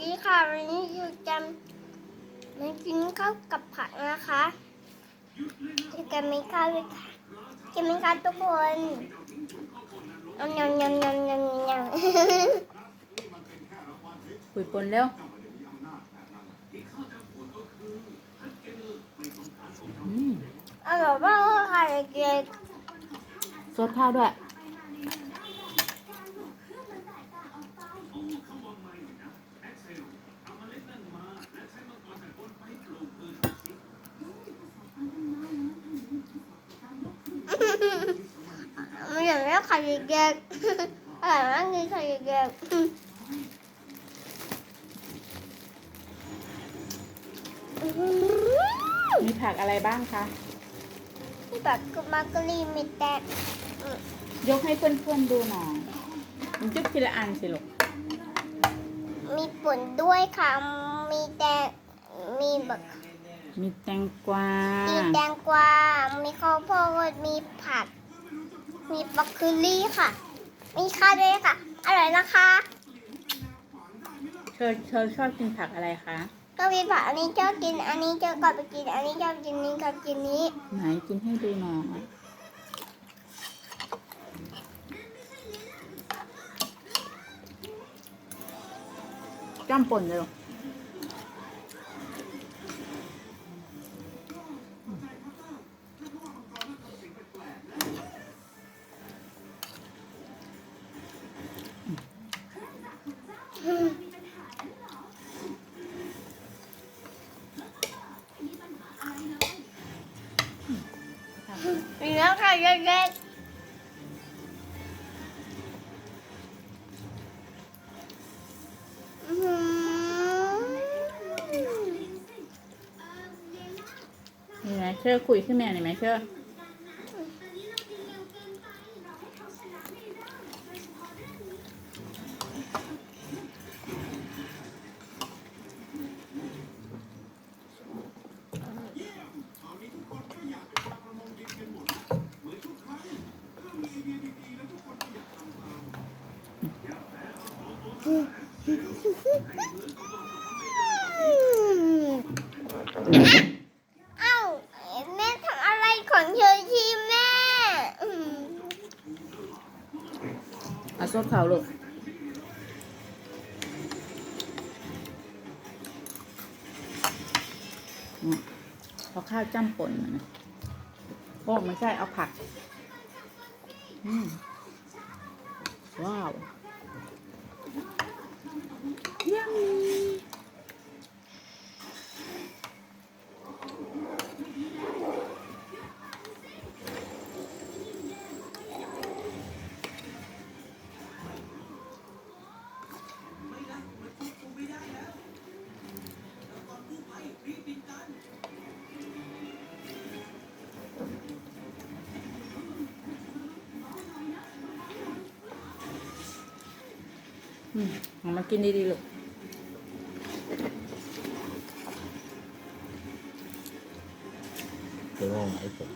ดีค่ะ วันนี้อยู่กันมากินข้าวกับผักนะคะอยู่กันไหมคะเลยค่ะกินไหมคะทุกคนยำยำยำยำยำยำคุยปนเร็วอืมอร่อยมากเลยค่ะเด็กซดข้าวด้วย ๆมันอย่างนี้ค่ะเด็กๆอร่อยมากเลยค่ะเด็กๆมีผักอะไรบ้างคะนี่แบบกุมากุรีมีแต่ยกให้เพื่อนๆดูหน่อยมันจุ๊บทีละอันสิลูกมีป่นด้วยค่ะ มีแตงมีแบบมีแตงกวา มีแตงกวา มีข้าวโพด มีผัก มีบรอกโคลีค่ะ มีข้าวด้วยค่ะ อร่อยนะคะ เธอเธอชอบกินผักอะไรคะ ก็มีผักอันนี้ชอบกิน อันนี้ชอบกลับไปกิน อันนี้ชอบกินนี้กับกินนี้ ไหนกินให้ดูหน่อยจ้ำป่นเลย ลูกครับมีแล้วค่ะเล็กๆอื้อหือนี่ไหมเชื่อคุยขึ้นแม่หน่อยไหมเชื่อ เอ้าแม่ทำอะไรของเธอทีแม่อืมเอาซดเขาลูกอืมเอข้าวจ้ำป่นนะโอ้ไม่ใช่เอาผักว้าว ของมากินดีๆลูกตัวไหนตัว